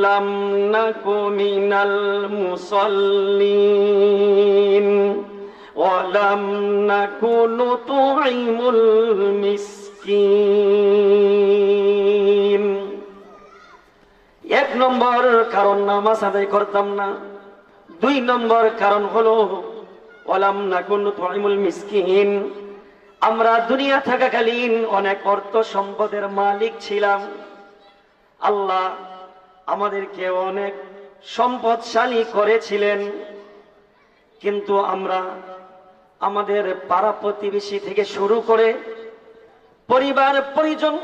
لم نك من المصلين ولم نك نطعم المسكين এক নম্বর কারণ নামাজ আদায় করতাম না দুই নম্বর কারণ হলো ওলাম নাকুন তুইমুল মিসকিন আমরা দুনিয়া থাকাকালীন অনেক অর্থ সম্পদের মালিক ছিলাম আল্লাহ আমাদেরকে অনেক সম্পদশালী করেছিলেন, কিন্তু আমরা আমাদের পাড়া প্রতিবেশী থেকে শুরু করে পরিবার, পরিজন,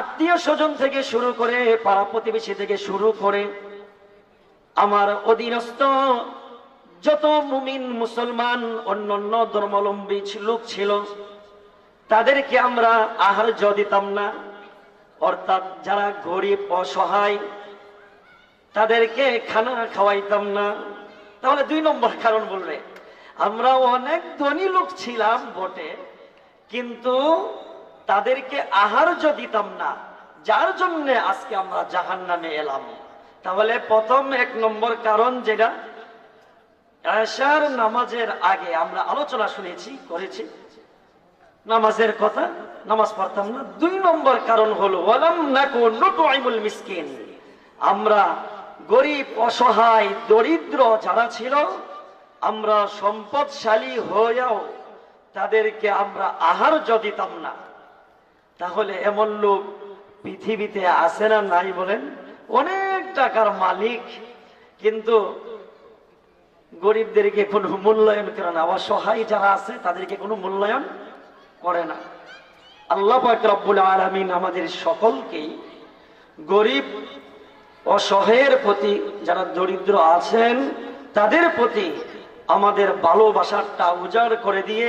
আত্মীয় স্বজন থেকে শুরু করে পাড়া প্রতিবেশী থেকে শুরু করে আমার অধীনস্থ যত মুমিন, মুসলমান, অন্যান্য ধর্মাবলম্বী লোক ছিল, তাদেরকে আমরা আহার্য দিতাম না। অর্থাৎ যারা গরিব, অসহায় তাদেরকে খানা খাওয়াইতাম না। তাহলে দুই নম্বর কারণ বলবে, আমরা অনেক ধনী লোক ছিলাম বটে, কিন্তু তাদেরকে আহার্য দিতাম না। যার জন্য আজকে আমরা জাহান নামে এলাম। তাহলে প্রথম এক নম্বর কারণ যেটা আশার নামাজের আগে আমরা আলোচনা শুনেছি, করেছি। নামাজের কথা, নামাজ পড়তাম না। দুই নম্বর কারণ হলো আমরা গরিব, অসহায়, দরিদ্র যারা ছিল, আমরা সম্পদশালী হয়েও তাদেরকে আমরা আহার্য দিতাম না। তাহলে এমন লোক পৃথিবীতে আসে না নাই বলেন? অনেক টাকার মালিক, কিন্তু গরিবদেরকে কোনো মূল্যায়ন করে না। আবার সহায় যারা আছে, তাদেরকে কোনো মূল্যায়ন করে না। আল্লাহ পাক আলমিন আমাদের সকলকেই গরিব অসহায়ের প্রতি যারা দরিদ্র আছেন, তাদের প্রতি আমাদের ভালোবাসাটা উজাড় করে দিয়ে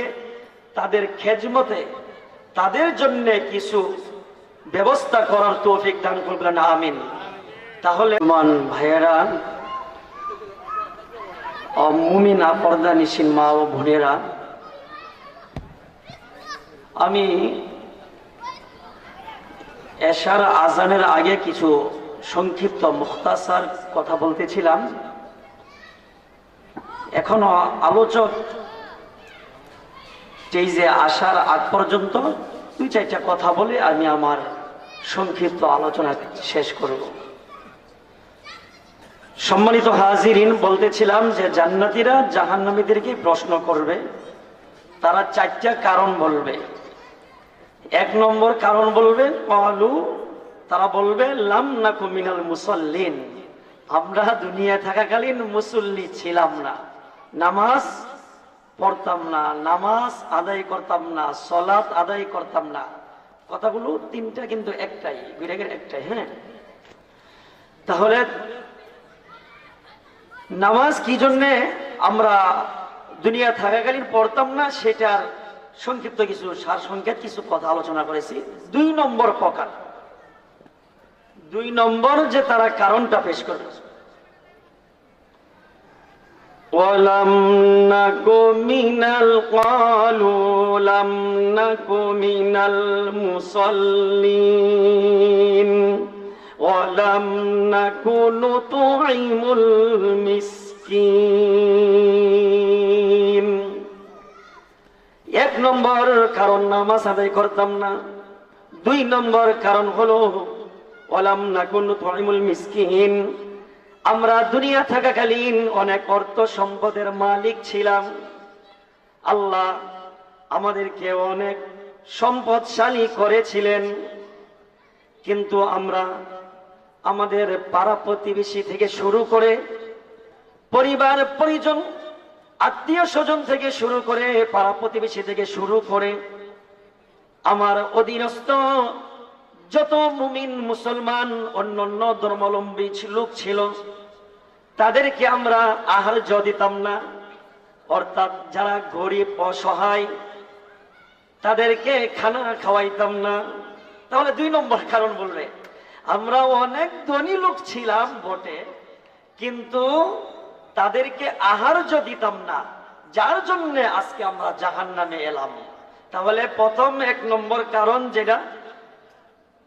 তাদের খেজমতে তাদের জন্য কিছু ব্যবস্থা করার তৌফিক দান করবেন, আমিন। তাহলে মান ভাইয়েরা মুমিনা পর্দা নিশিন মা ও বোনেরা, আমি এশার আজানের আগে কিছু সংক্ষিপ্ত মুখতাসার কথা বলতেছিলাম। এখনও আলোচক এই যে আসার আগ পর্যন্ত দুই চারটা কথা বলে আমি আমার সংক্ষিপ্ত আলোচনা শেষ করব। সম্মানিত হাজিরিন, বলতেছিলাম যে জান্নাতিরা জাহান্নামীদেরকে প্রশ্ন করবে, তারা চারটা কারণ বলবে। এক নম্বর কারণ বলবে তারা বলবে না মুসল্লিন। আমরা দুনিয়া থাকাকালীন মুসল্লি ছিলাম না। নামাজ পড়তাম না, নামাজ আদায় করতাম না, সলাৎ আদায় করতাম না। কথাগুলো তিনটা কিন্তু একটাই বিরাগের একটাই হ্যাঁ? তাহলে নামাজ কি জন্যে আমরা দুনিয়া থাকাকালীন পড়তাম না, সেটার সংক্ষিপ্ত কিছু সার সংক্ষেপ কিছু কথা আলোচনা করেছি। দুই নম্বর প্রকার। দুই নম্বর যে তারা কারণটা পেশ করবে ولم نك من القالوا لم نك من المصلين ولم نك نطعم المسكين এক নম্বর কারণ নামাজ আদায় করতাম না দুই নম্বর কারণ হলো আমরা দুনিয়া থাকাকালীন অনেক অর্থ সম্পদের মালিক ছিলাম। আল্লাহ আমাদেরকে অনেক সম্পদশালী করেছিলেন। কিন্তু আমরা আমাদের পাড়া প্রতিবেশী থেকে শুরু করে পরিবার, পরিজন, আত্মীয় স্বজন থেকে শুরু করে পাড়া প্রতিবেশী থেকে শুরু করে আমার অধীনস্থ যত মুমিন মুসলমান, অন্যান্য ধর্মাবলম্বী লোক ছিল, তাদেরকে আমরা আহার্য দিতাম না। অর্থাৎ যারা গরিব, অসহায়, তাদেরকে খানা খাওয়াইতাম না। তাহলে দুই নম্বর কারণ বলবে, আমরা অনেক ধনী লোক ছিলাম বটে, কিন্তু তাদেরকে আহার্য দিতাম না। যার জন্য আজকে আমরা জাহান নামে এলাম। তাহলে প্রথম এক নম্বর কারণ যেটা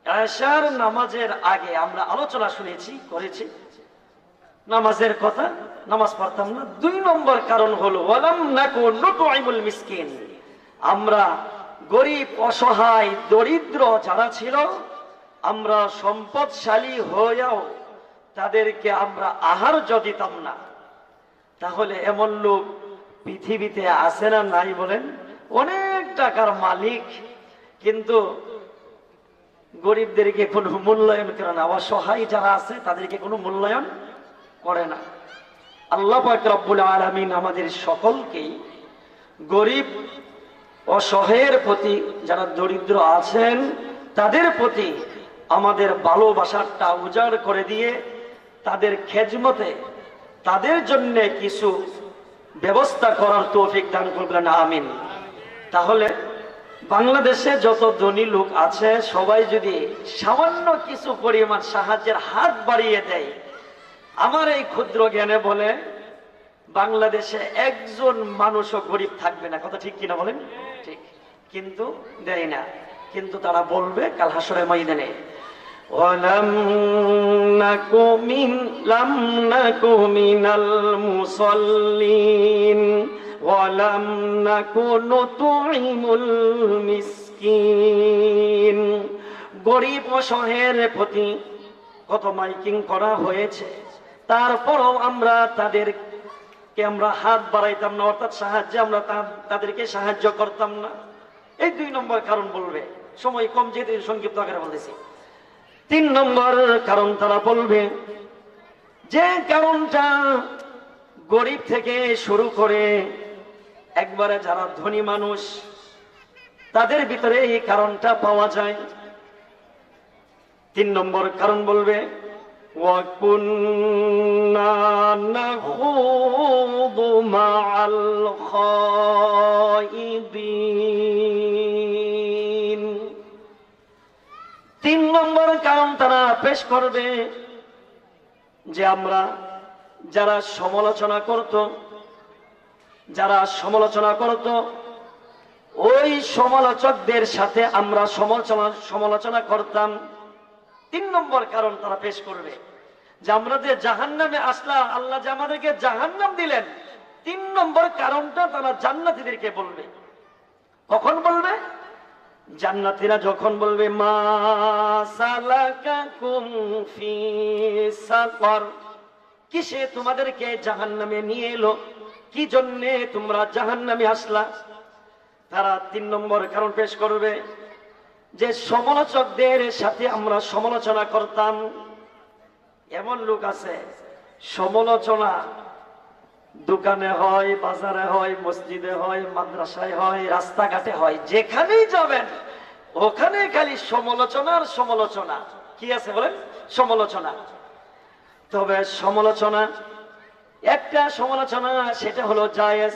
আশার নামাজের আগে আমরা আলোচনা শুনেছি, করেছি। নামাজের কথা, নামাজ পড়তাম না। দুই নম্বর কারণ হলো আমরা গরিব, অসহায়, দরিদ্র যারা ছিল, আমরা সম্পদশালী হয়েও তাদেরকে আমরা আহার্য দিতাম না। তাহলে এমন লোক পৃথিবীতে আসে না নাই বলেন? অনেক টাকার মালিক, কিন্তু গরিবদেরকে কোনো মূল্যায়ন করে না। অসহায় যারা আছে, তাদেরকে কোনো মূল্যায়ন করে না। আল্লাহ রব্বুল আলামিন আমাদের সকলকেই গরিব অসহায়ের প্রতি যারা দরিদ্র আছেন, তাদের প্রতি আমাদের ভালোবাসাটা উজাড় করে দিয়ে তাদের খেজমতে তাদের জন্য কিছু ব্যবস্থা করার তৌফিক দান করবেন। আমিন। তাহলে বাংলাদেশে যত ধনী লোক আছে সবাই যদি সামান্য কিছু পরিমাণ সাহায্যের হাত বাড়িয়ে দেয় আমার এই ক্ষুদ্র জ্ঞানে বলে বাংলাদেশে একজন মানুষও গরিব থাকবে না কথা ঠিক কিনা বলেন ঠিক কিন্তু দেয় না কিন্তু তারা বলবে কাল হাসরে ময়দানে ولم نك من لم نك من المصلين ولم نك نطعم المسكين গরিব অসহায়ের প্রতি কত মাইকিং করা হয়েছে তারপরও আমরা তাদেরকে আমরা হাত বাড়াইতাম না অর্থাৎ সাহায্যে আমরা তা- তাদেরকে সাহায্য করতাম না এই দুই নম্বর কারণ বলবে সময় কম যেহেতু সংক্ষিপ্ত আকারে বলতেছি তিন নম্বর কারণ তারা বলবে যে কারণটা গরিব থেকে শুরু করে একবারে যারা ধনী মানুষ, তাদের ভিতরে এই কারণটা পাওয়া যায়। তিন নম্বর কারণ বলবে তিন নম্বর কারণ তারা পেশ করবে যে আমরা যারা সমালোচনা করতো যারা সমালোচনা করত, ওই সমালোচকদের সাথে আমরা সমালোচনা সমালোচনা করতাম। তিন নম্বর কারণ তারা পেশ করবে, যে আমরা যে জাহান নামে আসলাম, আল্লাহ যে আমাদেরকে জাহান নাম দিলেন, তিন নম্বর কারণটা তারা জান্নাতীদেরকে বলবে। কখন বলবে? জান্নাতীরা যখন বলবে, মা কিসে তোমাদেরকে জাহান্নামে নিয়ে এলো? কি জন্যে তোমরা জাহান্নামে আসলা? তারা তিন নম্বর কারণ পেশ করবে, যে সমালোচকদের সাথে আমরা সমালোচনা করতাম। এমন লোক আছে, সমালোচনা দোকানে হয়, বাজারে হয়, মসজিদে হয়, মাদ্রাসায় হয়, রাস্তাঘাটে হয়, যেখানেই যাবেন, ওখানে খালি সমালোচনার সমালোচনা। কি আছে বলেন? সমালোচনা। তবে সমালোচনা একটা সমালোচনা, সেটা হলো জায়েজ,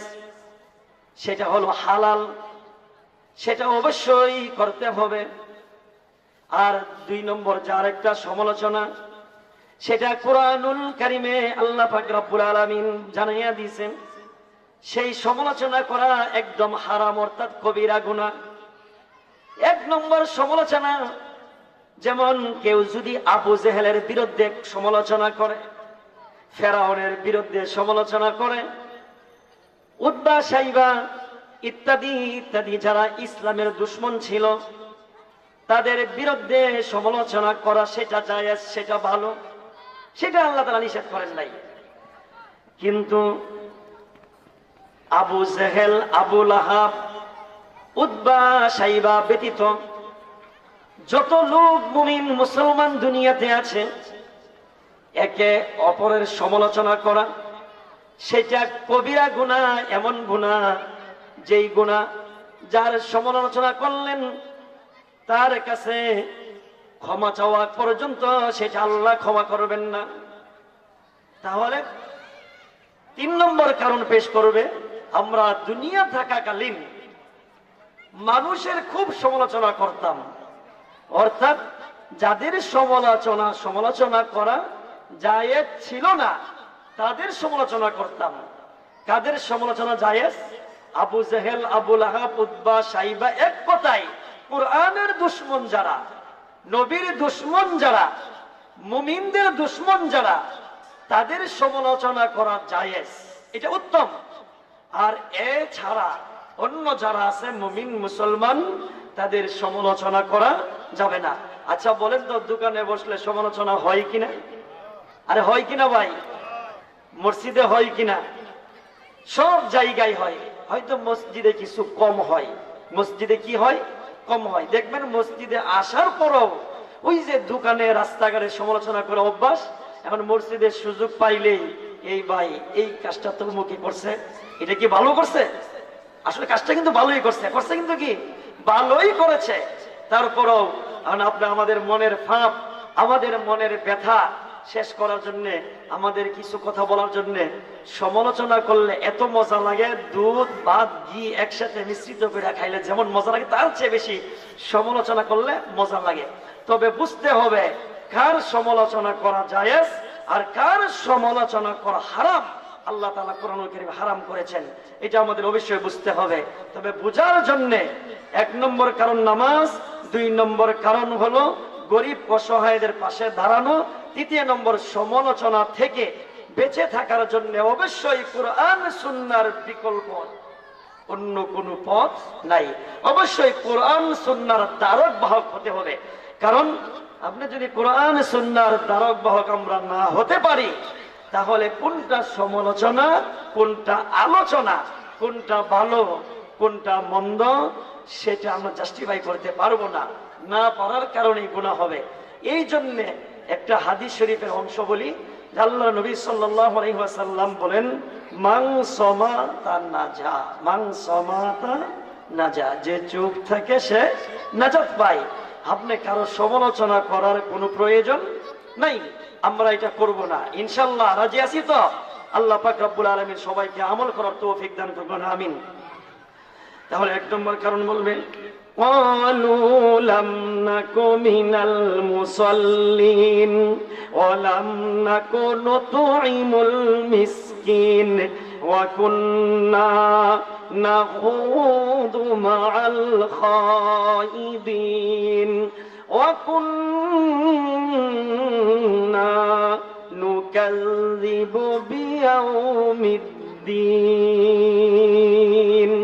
সেটা হলো হালাল, সেটা অবশ্যই করতে হবে। আর দুই নম্বর যার একটা সমালোচনা, সেটা কোরআনুল কারিমে আল্লাহ পাক রব্বুল আলামিন জানাইয়া দিয়েছেন, সেই সমালোচনা করা একদম হারাম, অর্থাৎ কবিরা গুনাহ এক নম্বর সমালোচনা, যেমন কেউ যদি আবু জেহেলের বিরুদ্ধে সমালোচনা করে ফেরাউনের বিরুদ্ধে সমালোচনা করে উদ্বা সাইবা ইত্যাদি ইত্যাদি যারা ইসলামের দুশ্মন ছিল, তাদের বিরুদ্ধে সমালোচনা করা সেটা যায় সেটা ভালো, সেটা আল্লাহ তারা নিষেধ করেন নাই। কিন্তু আবু জেহেল, আবু লাহাব উদ্বা সাইবা ব্যতীত যত লোক মুমিন মুসলমান দুনিয়াতে আছে একে অপরের সমালোচনা করা, সেটা কবিরা গুণা, এমন গুণা, যেই গুণা যার সমালোচনা করলেন, তার কাছে ক্ষমা চাওয়া পর্যন্ত সেটা আল্লাহ ক্ষমা করবেন না। তাহলে তিন নম্বর কারণ পেশ করবে, আমরা দুনিয়া থাকাকালীন মানুষের খুব সমালোচনা করতাম। অর্থাৎ যাদের সমালোচনা সমালোচনা করা জায়েজ ছিল না, তাদের সমালোচনা করতাম। কাদের সমালোচনা জায়েজ? আবু জেহেল আবুল আহাব উদ্বা সাইবা এক কথায়, কোরআনের দুশ্মন যারা, নবীর দুশ্মন যারা, মুমিনদের দুশ্মন যারা, তাদের সমালোচনা করা জায়েজ। এটা উত্তম। আর এ ছাড়া অন্য যারা আছে, মুমিন, মুসলমান, তাদের সমালোচনা করা যাবে না। আচ্ছা বলেন তো, দোকানে বসলে সমালোচনা হয় কিনা? আরে হয় কিনা ভাই? মসজিদে হয় কিনা? সব জায়গায় হয়। হয়তো মসজিদে কিছু কম হয়। মসজিদে কি হয়? কম হয়। দেখবেন মসজিদে আসার পরও ওই যে দোকানে, রাস্তাঘাটে সমালোচনা করে অভ্যাস, এখন মসজিদের সুযোগ পাইলেই, এই ভাই, এই কাজটা তো মুখে করছে এটা কি ভালো করছে? আসলে কাজটা কিন্তু ভালোই করছে। করছে কিন্তু কি? ভালোই করেছে। তারপরও এখন আপনার আমাদের মনের ফাঁপ আমাদের মনের ব্যথা শেষ করার জন্য, আমাদের কিছু কথা বলার জন্য সমালোচনা করলে এত মজা লাগে, দুধ, ভাত, ঘি একসাথে মিশ্রিত করে খাইলে যেমন মজা লাগে, তার চেয়ে বেশি সমালোচনা করলে মজা লাগে। তবে বুঝতে হবে, কার সমালোচনা করা জায়েজ আর কার সমালোচনা করা হারাম? আল্লাহ তালা কোরআন করিম হারাম করেছেন। এটা আমাদের অবশ্যই বুঝতে হবে। তবে বোঝার জন্য এক নম্বর কারণ নামাজ, দুই নম্বর কারণ হলো গরিব অসহায়দের পাশে দাঁড়ানো তৃতীয় নম্বর সমালোচনা থেকে বেঁচে থাকার জন্য অবশ্যই কোরআন সুন্নার বিকল্প। অন্য কোন পথ নাই। অবশ্যই কোরআন সুন্নার দ্বারক বাহক হতে হবে। কারণ আপনি যদি কোরআন সুন্নার দ্বারক বাহক আমরা না হতে পারি, তাহলে কোনটা সমালোচনা, কোনটা আলোচনা, কোনটা ভালো, কোনটা মন্দ সেটা আমরা জাস্টিফাই করতে পারব না। না পারার কারণেই গুণা হবে। এই জন্য একটা হাদিস শরীফের অংশ বলি আল্লাহ নবী সাল্লাম বলেন, মাং নাজা মাং নাজা, যে চুপ থাকে সে নাজাত পায়। আপনি কারও সমালোচনা করার কোনো প্রয়োজন নাই। আমরা এটা করব না। ইনশাল্লাহ রাজি আছি তো? আল্লাহ পাক রব্বুল সবাইকে আমল করার তৌফিক দান করবেন আমিন। তাহলে এক নম্বর কারণ বলবেন قالوا لم نك من المصلين ولم نك نطعم المسكين وكنا نخوض مع الخائضين وكنا نكذب بيوم الدين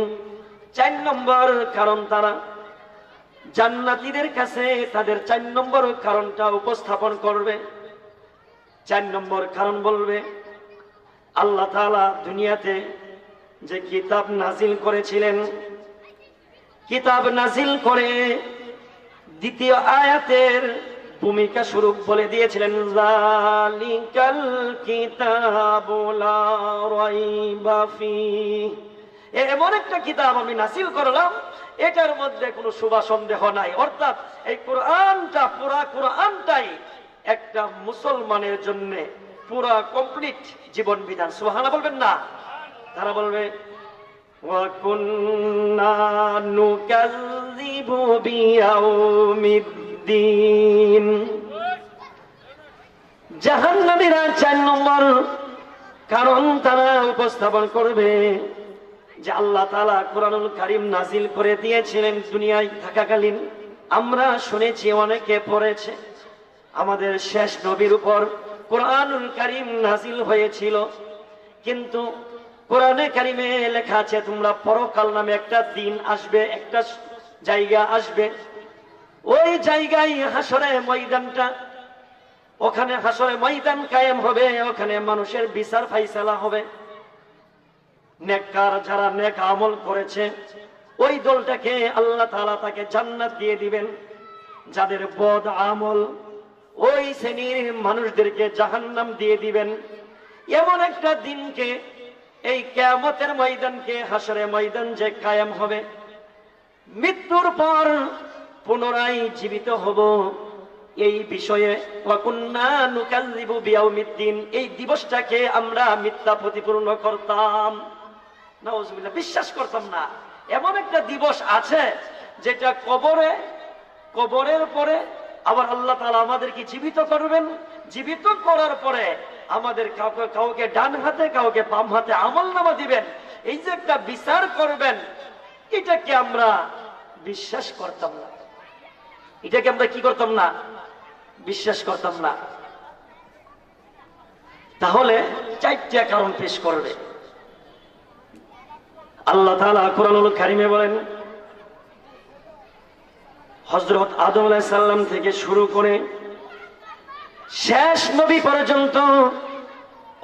চার নম্বর কারণ তারা। জান্নাতীদের কাছে তাদের চার নম্বর কারণটা উপস্থাপন করবে। চার নম্বর কারণ বলবে, আল্লাহ তাআলা দুনিয়াতে যে কিতাব নাজিল করেছিলেন, কিতাব নাজিল করে দ্বিতীয় আয়াতের ভূমিকা স্বরূপ বলে দিয়েছিলেন কিতাবু এমন একটা কিতাব আমি নাসিল করলাম, এটার মধ্যে কোনো শুভা সন্দেহ নাই। অর্থাৎ এই কোরআনটা, পুরা কোরআনটাই একটা মুসলমানের জন্য পুরা কমপ্লিট জীবন বিধান। সুহানা বলবেন না? তারা বলবে জাহান্নামীরা চার নম্বর কারণ তারা উপস্থাপন করবে যে আল্লাহ তালা কোরআনুল কারিম নাজিল করে দিয়েছিলেন দুনিয়ায় থাকাকালীন। আমরা শুনেছি অনেকে পড়েছে, আমাদের শেষ নবীর উপর কোরআনুল কারিম নাজিল হয়েছিল। কিন্তু কোরআনে কারিমে লেখা আছে, তোমরা পরকাল নামে একটা দিন আসবে, একটা জায়গা আসবে। ওই জায়গায় হাসরে ময়দানটা, ওখানে হাসরে ময়দান কায়েম হবে, ওখানে মানুষের বিচার ফাইসালা হবে। নেককার যারা নেক আমল করেছে, ওই দলটাকে আল্লাহ তাআলা তাকে জান্নাত দিয়ে দিবেন। যাদের বদ আমল, ওই শ্রেণির মানুষদেরকে জাহান্নাম দিয়ে দিবেন। এমন একটা দিনকে, এই কেয়ামতের ময়দানকে হাসরে ময়দান যে কায়েম হবে, মৃত্যুর পর পুনরায় জীবিত হব। এই বিষয়ে এই দিবসটাকে আমরা মিথ্যা প্রতিপূর্ণ করতাম। বিশ্বাস করতাম না। এমন একটা দিবস আছে, যেটা কবরে, কবরের পরে আবার আল্লাহ তাআলা আমাদেরকে জীবিত করবেন। জীবিত করার পরে আমাদের কাউকে কাউকে ডান হাতে, কাউকে বাম হাতে আমল নামা দিবেন। এই যে একটা বিচার করবেন, এটাকে আমরা বিশ্বাস করতাম না। এটাকে আমরা কি করতাম না? বিশ্বাস করতাম না। তাহলে চারটা কারণ পেশ করবে। আল্লাহ তাআলা কোরআনুল কারিমে বলেন হজরত আদম আলাইহিস সালাম থেকে শুরু করে শেষ নবী পর্যন্ত,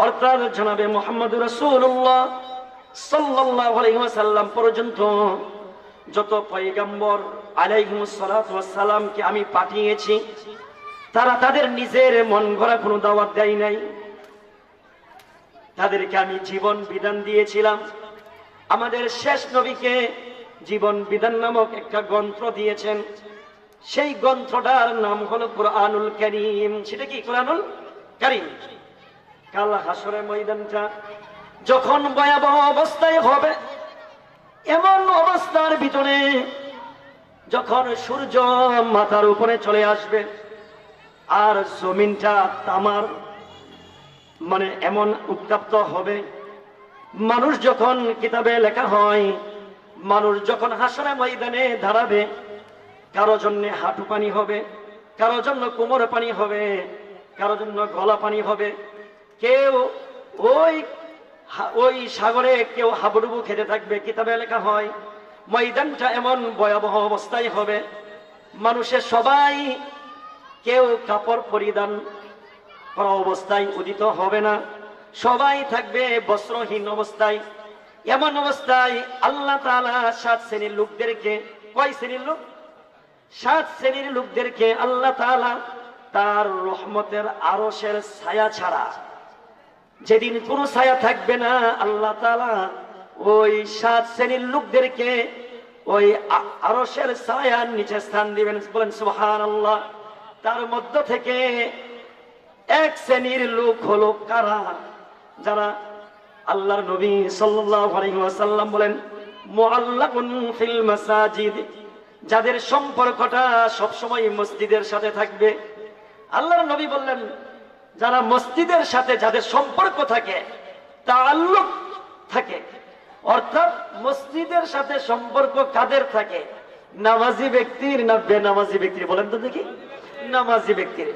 অর্থাৎ জনাবে মোহাম্মদ রাসূলুল্লাহ সাল্লাল্লাহু আলাইহি পর্যন্ত, যত পয়গম্বর আলাইহিমুস সালাতু আমি পাঠিয়েছি, তারা তাদের নিজের মন গড়া কোনো দাওয়াত দেয় নাই। তাদেরকে আমি জীবন বিধান দিয়েছিলাম। আমাদের শেষ নবীকে জীবন বিধান নামক একটা গ্রন্থ দিয়েছেন। সেই গ্রন্থটার নাম হলো কোরআনুল করিম। সেটা কি কোরআনুল করিম? কাল হাসরের ময়দানটা যখন ভয়াবহ অবস্থায় হবে, এমন অবস্থার ভিতরে যখন সূর্য মাথার উপরে চলে আসবে আর জমিনটা তামার মানে এমন উত্তাপ্ত হবে মানুষ যখন কিতাবে লেখা হয়, মানুষ যখন হাসরে ময়দানে দাঁড়াবে, কারও জন্য হাঁটু পানি হবে, কারও জন্য কোমর পানি হবে, কারও জন্য গলা পানি হবে, কেউ ওই ওই সাগরে কেউ হাবুডুবু খেতে থাকবে, কিতাবে লেখা হয়, ময়দানটা এমন ভয়াবহ অবস্থায় হবে, মানুষের সবাই কেউ কাপড় পরিধান করা অবস্থায় উদিত হবে না। সবাই থাকবে বস্ত্রহীন অবস্থায়। এমন অবস্থায় আল্লাহ তাআলা সাত শ্রেণির লোকদেরকে, কয় শ্রেণির লোক? সাত শ্রেণির লোকদেরকে আল্লাহ তাআলা তার রহমতের আরশের ছায়া ছাড়া, যেদিন কোনো ছায়া থাকবে না, আল্লাহ ওই সাত শ্রেণির লোকদেরকে ওই আ- আরশের ছায়ার নিচে স্থান দিবেন। বলেন সুহান আল্লাহ তার মধ্য থেকে এক শ্রেণির লোক হলো কারা? যারা আল্লাহর নবী ওয়াসাল্লাম বলেন যাদের সম্পর্কটা সব সময় মসজিদের সাথে থাকবে। আল্লাহর নবী বললেন, যারা মসজিদের সাথে যাদের সম্পর্ক থাকে, তাআল্লুক থাকে, অর্থাৎ মসজিদের সাথে সম্পর্ক কাদের থাকে? নামাজি ব্যক্তির না বেনামাজি ব্যক্তির? বলেন তো দেখি। নামাজি ব্যক্তির।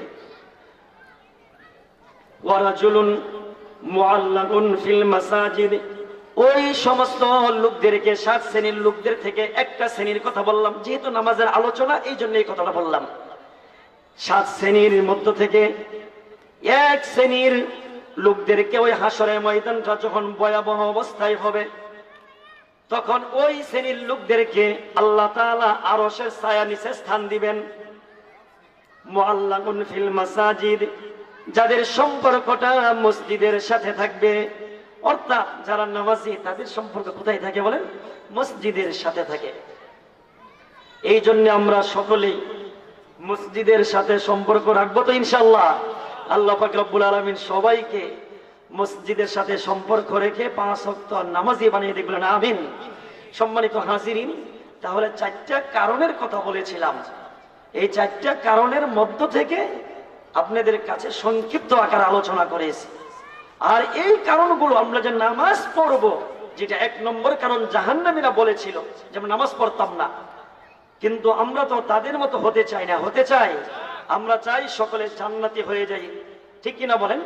ওয়ারাজুলুন মুআল্লাকুন ফিল ওই সমস্ত লোকদেরকে সাত শ্রেণির লোকদের থেকে একটা শ্রেণির কথা বললাম, যেহেতু নামাজের আলোচনা, এই জন্য এই কথাটা বললাম। সাত শ্রেণির মধ্য থেকে এক শ্রেণির লোকদেরকে ওই হাসরের ময়দানটা যখন ভয়াবহ অবস্থায় হবে, তখন ওই শ্রেণির লোকদেরকে আল্লাহ তাআলা আরশের ছায়া নিচে স্থান দিবেন। মুআল্লাকুন ফিল মাসাজিদ। যাদের সম্পর্কটা মসজিদের সাথে থাকবে, অর্থাৎ যারা নামাজি, তাদের সম্পর্ক কোথায় থাকে বলেন? মসজিদের সাথে থাকে। এই জন্য আমরা সকলেই মসজিদের সাথে সম্পর্ক রাখব তো ইনশাল্লাহ আল্লাহ রব্বুল আলামিন সবাইকে মসজিদের সাথে সম্পর্ক রেখে পাঁচ ওয়াক্ত নামাজি বানিয়ে দেখলেন আমিন। সম্মানিত হাজিরিন, তাহলে চারটা কারণের কথা বলেছিলাম। এই চারটা কারণের মধ্য থেকে আপনাদের কাছে সংক্ষিপ্ত আকার আলোচনা করেছি। আর এই কারণগুলো আমরা যে নামাজ পড়ব, যেটা এক নম্বর কারণ জাহান্নামীরা বলেছিল যে আমরা নামাজ পড়তাম না। কিন্তু আমরা তো তাদের মতো হতে চাই না। হতে চাই, আমরা চাই সকলে জান্নাতি হয়ে যাই। ঠিক কিনা বলেন?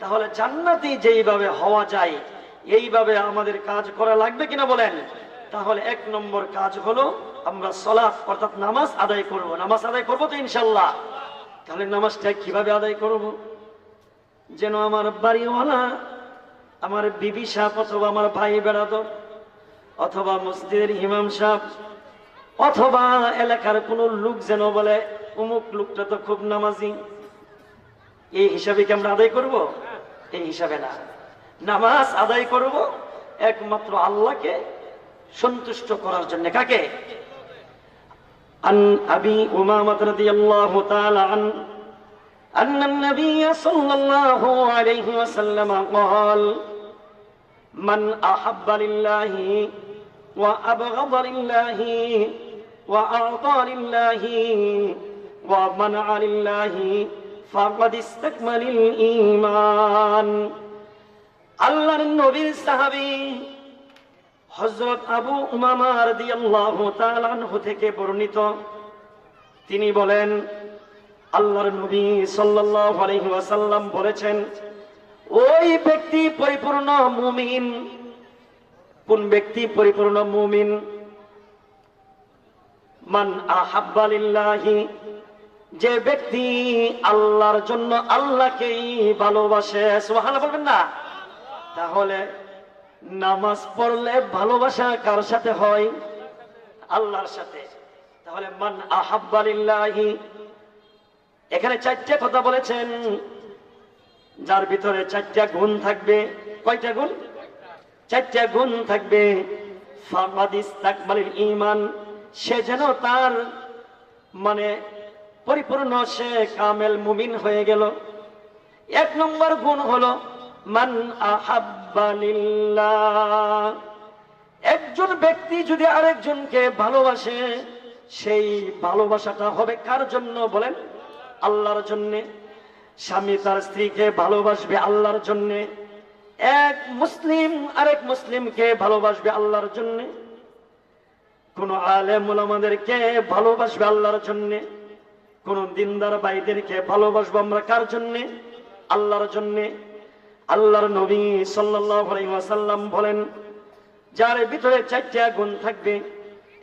তাহলে জান্নাতি যেইভাবে হওয়া যায়, এইভাবে আমাদের কাজ করা লাগবে কিনা বলেন? তাহলে এক নম্বর কাজ হলো আমরা সলাফ অর্থাৎ নামাজ আদায় করব। নামাজ আদায় করব তো ইনশাল্লাহ তাহলে নামাজটা কীভাবে আদায় করব? যেন আমার বাড়িওয়ালা, আমার বিবি সাপ অথবা আমার ভাই বেড়াতো, অথবা মসজিদের ইমাম সাহেব, অথবা এলাকার কোন লোক যেন বলে, অমুক লোকটা তো খুব নামাজি। এই হিসাবে কি আমরা আদায় করব? এই হিসাবে না। নামাজ আদায় করব একমাত্র আল্লাহকে সন্তুষ্ট করার জন্য। কাকে? عن أبي أمامة رضي الله تعالى عنه أن النبي صلى الله عليه وسلم قال من أحب لله وأبغض لله وأعطى لله ومنع لله فقد استكمل الإيمان আল্লাহর নবীর সাহাবী হযরত আবু উমামা রাদিয়াল্লাহু তাআলা আনহু থেকে বর্ণিত। তিনি বলেন, আল্লাহর নবী আলাইহি বলেছেন, ওই ব্যক্তি পরিপূর্ণ মুমিন। কোন ব্যক্তি পরিপূর্ণ মুমিন? মান আহাব্বা লিল্লাহি, যে ব্যক্তি আল্লাহর জন্য আল্লাহকেই ভালোবাসে। সুবহানাল্লাহ, বলবেন না? তাহলে নামাজ পড়লে ভালোবাসা কার সাথে হয়? আল্লাহর সাথে। তাহলে মান আহাব্বা লিল্লাহি। এখানে চারটে কথা বলেছেন। যার ভিতরে চারটা গুণ থাকবে। কয়টা গুণ? চারটা গুণ থাকবে। ঈমান। সে যেন তার মানে পরিপূর্ণ সে কামেল মুমিন হয়ে গেল। এক নম্বর গুণ হলো মান আহাব্বালিল্লাহ একজন ব্যক্তি যদি আরেকজনকে ভালোবাসে, সেই ভালোবাসাটা হবে কার জন্য বলেন? আল্লাহর জন্যে। স্বামী তার স্ত্রীকে ভালোবাসবে আল্লাহর জন্যে। এক মুসলিম আরেক মুসলিমকে ভালোবাসবে আল্লাহর জন্যে। কোন আলেম আমাদেরকে ভালোবাসবে আল্লাহর জন্যে। কোন দিনদার ভাইদেরকে ভালোবাসবো আমরা কার জন্যে? আল্লাহর জন্যে। আল্লাহর নবী ওয়াসাল্লাম বলেন, যার ভিতরে চারটা গুণ থাকবে।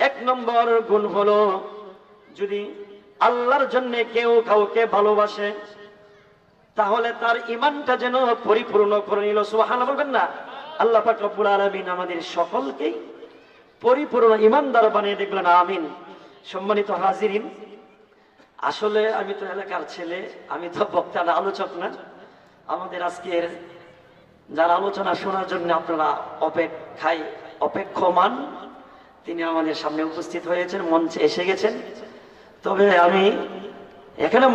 এক নম্বর গুণ হলো, যদি আল্লাহর জন্য কেউ কাউকে ভালোবাসে, তাহলে তার ইমানটা যেন পরিপূর্ণ করে নিল। সুবহানাল্লাহ বলবেন না? আল্লাহ পাক রব্বুল আলামিন আমাদের সকলকেই পরিপূর্ণ ইমানদার বানিয়ে দেখলেন আমিন। সম্মানিত হাজিরিন, আসলে আমি তো এলাকার ছেলে, আমি তো বক্তা না, আলোচক না। আমাদের আজকের যার আলোচনা শোনার জন্য আপনারা অপেক্ষায় অপেক্ষমান। তিনি আমাদের সামনে উপস্থিত হয়েছেন, মঞ্চে এসে গেছেন। তবে আমি এখানে